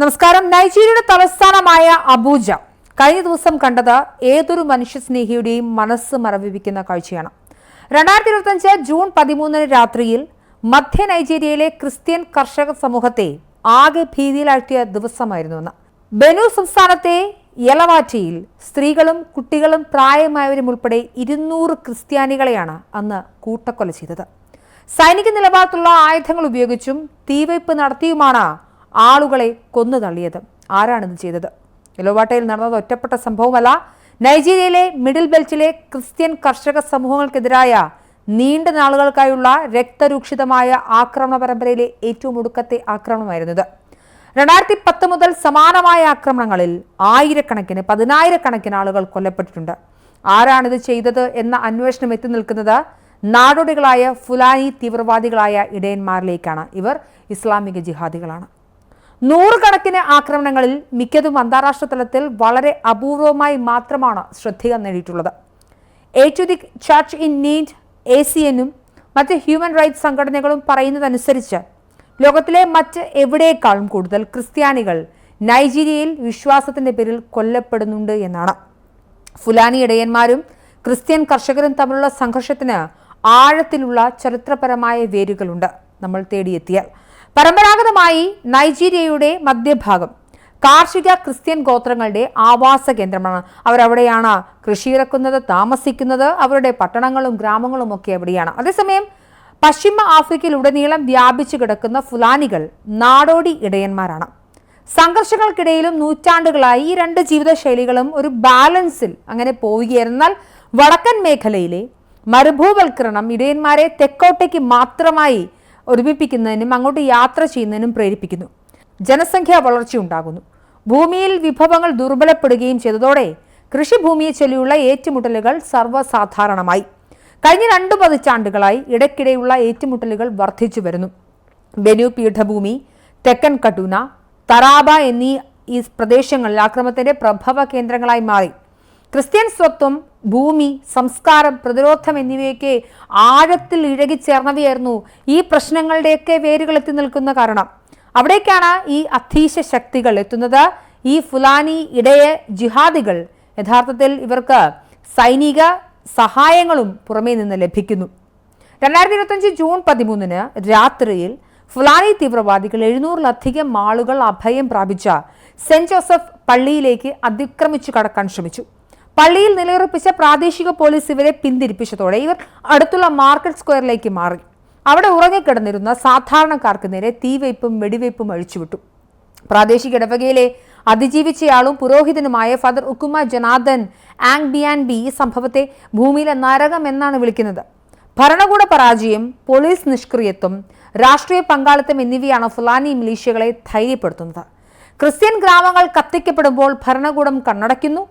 നമസ്കാരം. നൈജീരിയയുടെ തലസ്ഥാനമായ അബൂജ കഴിഞ്ഞ ദിവസം കണ്ടത് ഏതൊരു മനുഷ്യസ്നേഹിയുടെയും മനസ്സ് മറവിപ്പിക്കുന്ന കാഴ്ചയാണ്. രണ്ടായിരത്തി ഇരുപത്തഞ്ച് ജൂൺ പതിമൂന്നിന് രാത്രിയിൽ മധ്യ നൈജീരിയയിലെ ക്രിസ്ത്യൻ കർഷക സമൂഹത്തെ ആകെ ഭീതിയിലാഴ്ത്തിയ ദിവസമായിരുന്നു അന്ന്. ബെനു സംസ്ഥാനത്തെ യലവാറ്റയിൽ സ്ത്രീകളും കുട്ടികളും പ്രായമായവരും ഉൾപ്പെടെ ഇരുന്നൂറ് ക്രിസ്ത്യാനികളെയാണ് അന്ന് കൂട്ടക്കൊല ചെയ്തത്. സൈനിക നിലപാടുള്ള ആയുധങ്ങൾ ഉപയോഗിച്ചും തീവയ്പ് നടത്തിയുമാണ് ആളുകളെ കൊന്നു തള്ളിയത്. ആരാണിത് ചെയ്തത്? എലോവാട്ടയിൽ നടന്നത് ഒറ്റപ്പെട്ട സംഭവമല്ല. നൈജീരിയയിലെ മിഡിൽ ബെൽറ്റിലെ ക്രിസ്ത്യൻ കർഷക സമൂഹങ്ങൾക്കെതിരായ നീണ്ട നാളുകൾക്കായുള്ള രക്തരൂക്ഷിതമായ ആക്രമണ പരമ്പരയിലെ ഏറ്റവും ഒടുക്കത്തെ ആക്രമണമായിരുന്നത്. രണ്ടായിരത്തി പത്ത് മുതൽ സമാനമായ ആക്രമണങ്ങളിൽ ആയിരക്കണക്കിന് പതിനായിരക്കണക്കിന് ആളുകൾ കൊല്ലപ്പെട്ടിട്ടുണ്ട്. ആരാണിത് ചെയ്തത് എന്ന അന്വേഷണം എത്തി നിൽക്കുന്നത് നാടോടികളായ ഫുലാനി തീവ്രവാദികളായ ഇടയന്മാരിലേക്കാണ്. ഇവർ ഇസ്ലാമിക ജിഹാദികളാണ്. നൂറുകണക്കിന് ആക്രമണങ്ങളിൽ മിക്കതും അന്താരാഷ്ട്ര തലത്തിൽ വളരെ അപൂർവമായി മാത്രമാണ് ശ്രദ്ധ നേടിയിട്ടുള്ളത്. Aid to the church in need A C എന്നും മറ്റ് ഹ്യൂമൻ റൈറ്റ്സ് സംഘടനകളും പറയുന്നതനുസരിച്ച് ലോകത്തിലെ മറ്റ് എവിടേക്കാളും കൂടുതൽ ക്രിസ്ത്യാനികൾ നൈജീരിയയിൽ വിശ്വാസത്തിന്റെ പേരിൽ കൊല്ലപ്പെടുന്നുണ്ട് എന്നാണ്. ഫുലാനി ഇടയന്മാരും ക്രിസ്ത്യൻ കർഷകരും തമ്മിലുള്ള സംഘർഷത്തിന് ആഴത്തിലുള്ള ചരിത്രപരമായ വേരുകളുണ്ട് നമ്മൾ തേടിയെത്തിയാൽ. പരമ്പരാഗതമായി നൈജീരിയയുടെ മധ്യഭാഗം കാർഷിക ക്രിസ്ത്യൻ ഗോത്രങ്ങളുടെ ആവാസ കേന്ദ്രമാണ്. അവരവിടെയാണ് കൃഷിയിറക്കുന്നത് താമസിക്കുന്നത് അവരുടെ പട്ടണങ്ങളും ഗ്രാമങ്ങളും ഒക്കെ അവിടെയാണ്. അതേസമയം പശ്ചിമ ആഫ്രിക്കയിലുടനീളം വ്യാപിച്ചു കിടക്കുന്ന ഫുലാനികൾ നാടോടി ഇടയന്മാരാണ്. സംഘർഷങ്ങൾക്കിടയിലും നൂറ്റാണ്ടുകളായി ഈ രണ്ട് ജീവിതശൈലികളും ഒരു ബാലൻസിൽ അങ്ങനെ പോവുകയായിരുന്നു വടക്കൻ മേഖലയിലെ മരുഭൂവൽക്കരണം ഇടയന്മാരെ തെക്കോട്ടേക്ക് മാത്രമായി ഒരുമിപ്പിക്കുന്നതിനും അങ്ങോട്ട് യാത്ര ചെയ്യുന്നതിനും പ്രേരിപ്പിക്കുന്നു. ജനസംഖ്യാ വളർച്ചയുണ്ടാകുന്നു ഭൂമിയിൽ വിഭവങ്ങൾ ദുർബലപ്പെടുകയും ചെയ്തതോടെ കൃഷിഭൂമിയെ ചൊല്ലിയുള്ള ഏറ്റുമുട്ടലുകൾ സർവസാധാരണമായി. കഴിഞ്ഞ രണ്ടു പതിറ്റാണ്ടുകളായി ഇടയ്ക്കിടെയുള്ള ഏറ്റുമുട്ടലുകൾ വർദ്ധിച്ചു വരുന്നു. ബെനു പീഠഭൂമി തെക്കൻ കടൂന തറാബ എന്നീ ഈ പ്രദേശങ്ങളിൽ ആക്രമത്തിന്റെ പ്രഭവ കേന്ദ്രങ്ങളായി മാറി. ക്രിസ്ത്യൻ സ്വത്വം ഭൂമി സംസ്കാരം പ്രതിരോധം എന്നിവയൊക്കെ ആഴത്തിൽ ഇഴകിച്ചേർന്നവയായിരുന്നു ഈ പ്രശ്നങ്ങളുടെയൊക്കെ വേരുകൾ എത്തി നിൽക്കുന്ന കാരണം. അവിടേക്കാണ് ഈ അധീശ ശക്തികൾ എത്തുന്നത്. ഈ ഫുലാനി ഇടയ ജിഹാദികൾ യഥാർത്ഥത്തിൽ ഇവർക്ക് സൈനിക സഹായങ്ങളും പുറമേ നിന്ന് ലഭിക്കുന്നു. രണ്ടായിരത്തി ഇരുപത്തഞ്ച് ജൂൺ പതിമൂന്നിന് രാത്രിയിൽ ഫുലാനി തീവ്രവാദികൾ എഴുന്നൂറിലധികം ആളുകൾ അഭയം പ്രാപിച്ച സെന്റ് ജോസഫ് പള്ളിയിലേക്ക് അതിക്രമിച്ചു കടക്കാൻ ശ്രമിച്ചു. പള്ളിയിൽ നിലയുറപ്പിച്ച പ്രാദേശിക പോലീസ് ഇവരെ പിന്തിരിപ്പിച്ചതോടെ ഇവർ അടുത്തുള്ള മാർക്കറ്റ് സ്ക്വയറിലേക്ക് മാറി. അവിടെ ഉറങ്ങിക്കിടന്നിരുന്ന സാധാരണക്കാർക്ക് നേരെ തീവയ്പും വെടിവയ്പും അഴിച്ചുവിട്ടു. പ്രാദേശിക ഇടവകയിലെ അതിജീവിച്ചയാളും പുരോഹിതനുമായ ഫാദർ ഉക്കുമ ജനാദൻ ആങ് ബിയാൻ ബി ഈ സംഭവത്തെ ഭൂമിയിലെ നരകം എന്നാണ് വിളിക്കുന്നത്. ഭരണകൂട പരാജയം പോലീസ് നിഷ്ക്രിയത്വം രാഷ്ട്രീയ പങ്കാളിത്തം എന്നിവയാണ് ഫുലാനി മിലീഷ്യകളെ ധൈര്യപ്പെടുത്തുന്നത്. ക്രിസ്ത്യൻ ഗ്രാമങ്ങൾ കത്തിക്കപ്പെടുമ്പോൾ ഭരണകൂടം കണ്ണടയ്ക്കുന്നു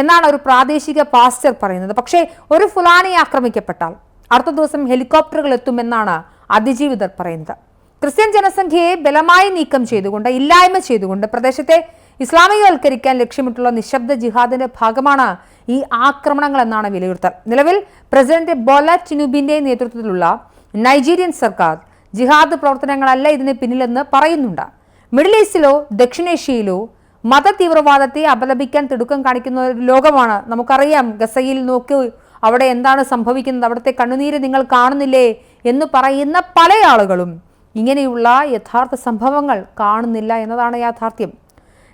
എന്നാണ് ഒരു പ്രാദേശിക പാസ്റ്റർ പറയുന്നത്. പക്ഷേ ഒരു ഫുലാനി ആക്രമിക്കപ്പെട്ടാൽ അടുത്ത ദിവസം ഹെലികോപ്റ്ററുകൾ എത്തുമെന്നാണ് അതിജീവിതർ പറയുന്നത്. ക്രിസ്ത്യൻ ജനസംഖ്യയെ ബലമായി നീക്കം ചെയ്തുകൊണ്ട് ഇല്ലായ്മ ചെയ്തുകൊണ്ട് പ്രദേശത്തെ ഇസ്ലാമികവൽക്കരിക്കാൻ ലക്ഷ്യമിട്ടുള്ള നിശബ്ദ ജിഹാദിന്റെ ഭാഗമാണ് ഈ ആക്രമണങ്ങൾ എന്നാണ് വിലയിരുത്തൽ. നിലവിൽ പ്രസിഡന്റ് ബോല ടിനുബിന്റെ നേതൃത്വത്തിലുള്ള നൈജീരിയൻ സർക്കാർ ജിഹാദ് പ്രവർത്തനങ്ങളല്ല ഇതിന് പിന്നിലെന്ന് പറയുന്നുണ്ട്. മിഡിൽ ഈസ്റ്റിലോ ദക്ഷിണേഷ്യയിലോ മത തീവ്രവാദത്തെ അപലപിക്കാൻ തിടുക്കം കാണിക്കുന്ന ഒരു ലോകമാണ്. നമുക്കറിയാം ഗസയിൽ നോക്കി അവിടെ എന്താണ് സംഭവിക്കുന്നത്? അവിടുത്തെ കണ്ണുനീര് നിങ്ങൾ കാണുന്നില്ലേ എന്ന് പറയുന്ന പല ആളുകളും ഇങ്ങനെയുള്ള യഥാർത്ഥ സംഭവങ്ങൾ കാണുന്നില്ല എന്നതാണ് യാഥാർത്ഥ്യം.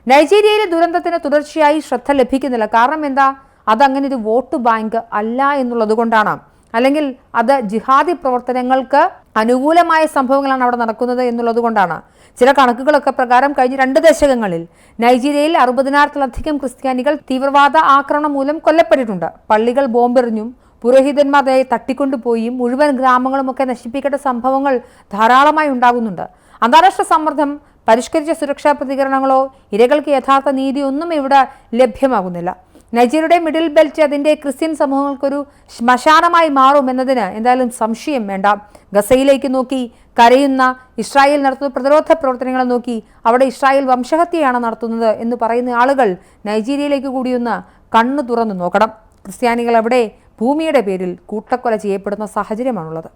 നൈജീരിയയിലെ ദുരന്തത്തിന് തുടർച്ചയായി ശ്രദ്ധ ലഭിക്കുന്നില്ല. കാരണം എന്താ? അതങ്ങനെ ഒരു വോട്ട് ബാങ്ക് അല്ല എന്നുള്ളത് കൊണ്ടാണ്. അല്ലെങ്കിൽ അത് ജിഹാദി പ്രവർത്തനങ്ങൾക്ക് അനുകൂലമായ സംഭവങ്ങളാണ് അവിടെ നടക്കുന്നത് എന്നുള്ളത് കൊണ്ടാണ്. ചില കണക്കുകളൊക്കെ പ്രകാരം കഴിഞ്ഞ രണ്ട് ദശകങ്ങളിൽ നൈജീരിയയിൽ അറുപതിനായിരത്തിലധികം ക്രിസ്ത്യാനികൾ തീവ്രവാദ ആക്രമണം മൂലം കൊല്ലപ്പെട്ടിട്ടുണ്ട്. പള്ളികൾ ബോംബെറിഞ്ഞും പുരോഹിതന്മാരെ തട്ടിക്കൊണ്ടുപോയും മുഴുവൻ ഗ്രാമങ്ങളുമൊക്കെ നശിപ്പിക്കേണ്ട സംഭവങ്ങൾ ധാരാളമായി ഉണ്ടാകുന്നുണ്ട്. അന്താരാഷ്ട്ര സമ്മർദ്ദം പരിഷ്കരിച്ച സുരക്ഷാ പ്രതികരണങ്ങളോ ഇരകൾക്ക് യഥാർത്ഥ നീതിയൊന്നും ഇവിടെ ലഭ്യമാകുന്നില്ല. നൈജീരിയയുടെ മിഡിൽ ബെൽറ്റ് അതിന്റെ ക്രിസ്ത്യൻ സമൂഹങ്ങൾക്കൊരു ശ്മശാനമായി മാറും എന്നതിന് എന്തായാലും സംശയം വേണ്ട. ഗസയിലേക്ക് നോക്കി കരയുന്ന ഇസ്രായേൽ നടത്തുന്ന പ്രതിരോധ പ്രവർത്തനങ്ങൾ നോക്കി അവിടെ ഇസ്രായേൽ വംശഹത്യയാണ് നടത്തുന്നത് എന്ന് പറയുന്ന ആളുകൾ നൈജീരിയയിലേക്ക് കൂടിയൊന്ന് കണ്ണു തുറന്നു നോക്കണം. ക്രിസ്ത്യാനികൾ അവിടെ ഭൂമിയുടെ പേരിൽ കൂട്ടക്കൊല ചെയ്യപ്പെടുന്ന സാഹചര്യമാണുള്ളത്.